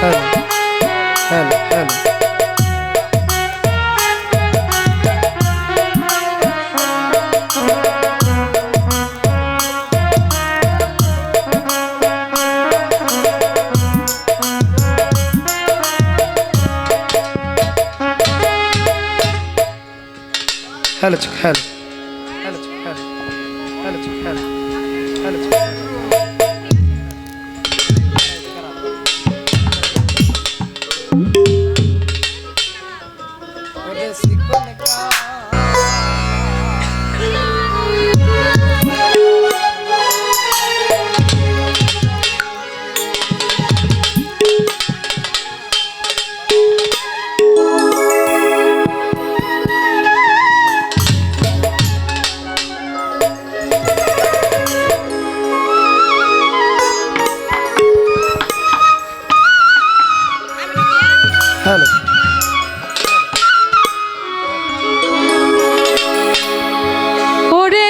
حلو. حلو حلو. حالتك حالة حالتك حالة حالتك حالة حالتك حالة hello ওরে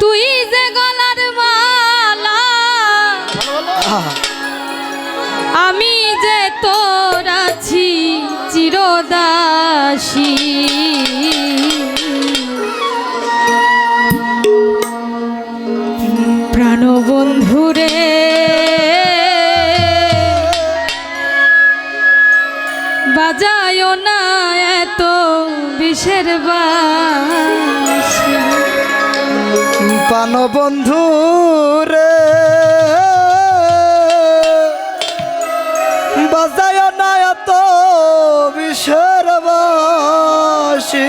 তুই যে গলার মালা আমি যে তোর আছি চিরদাসী। বাজায়ও না এত বিষের পান বন্ধু রে। বাজায়ও না এত বিষের বাসী।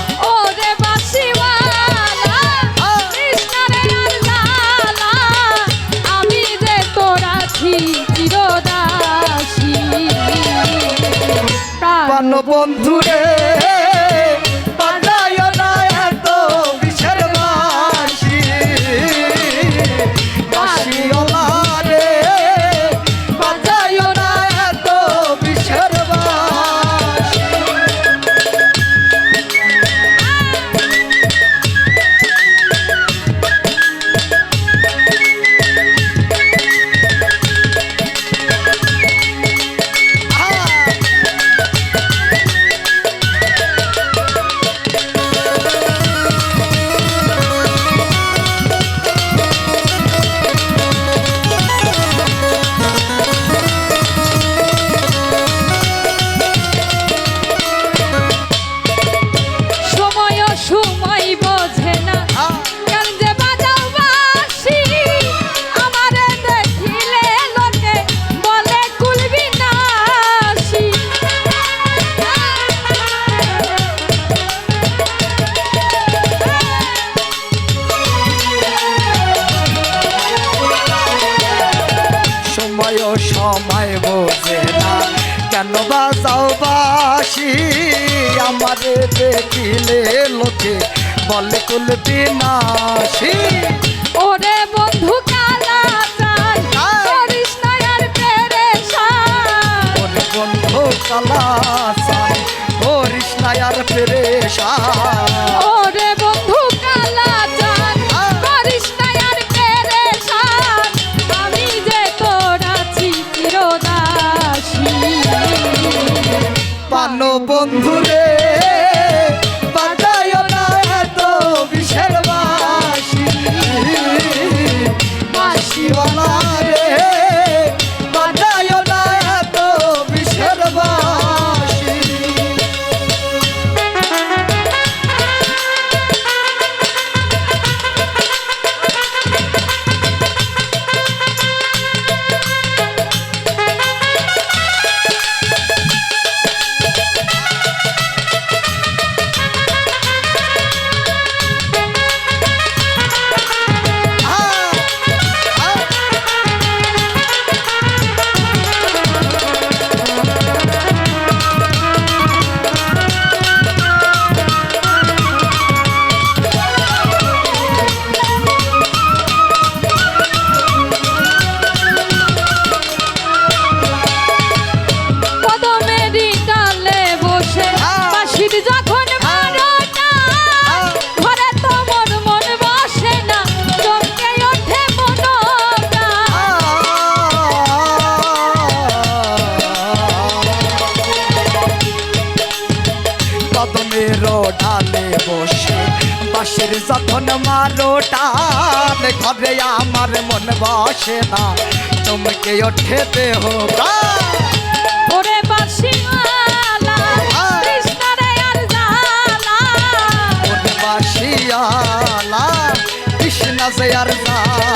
one. বলে কুল বিনাশী। ওরে বন্ধু কালা সাই আয়। করিস না আর পেরেশান। ওর বন্ধু কালাসান করিস না আর পেরেশান। যখন মারো টান ঘরে আমার মন বসে না চমকে ওঠে দেহ। ওরে বাঁশিওয়ালা আয়। কৃষ্ণরে আর জালা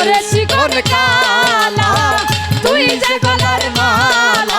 করেছি কোন কালা তুই যে গলার মাল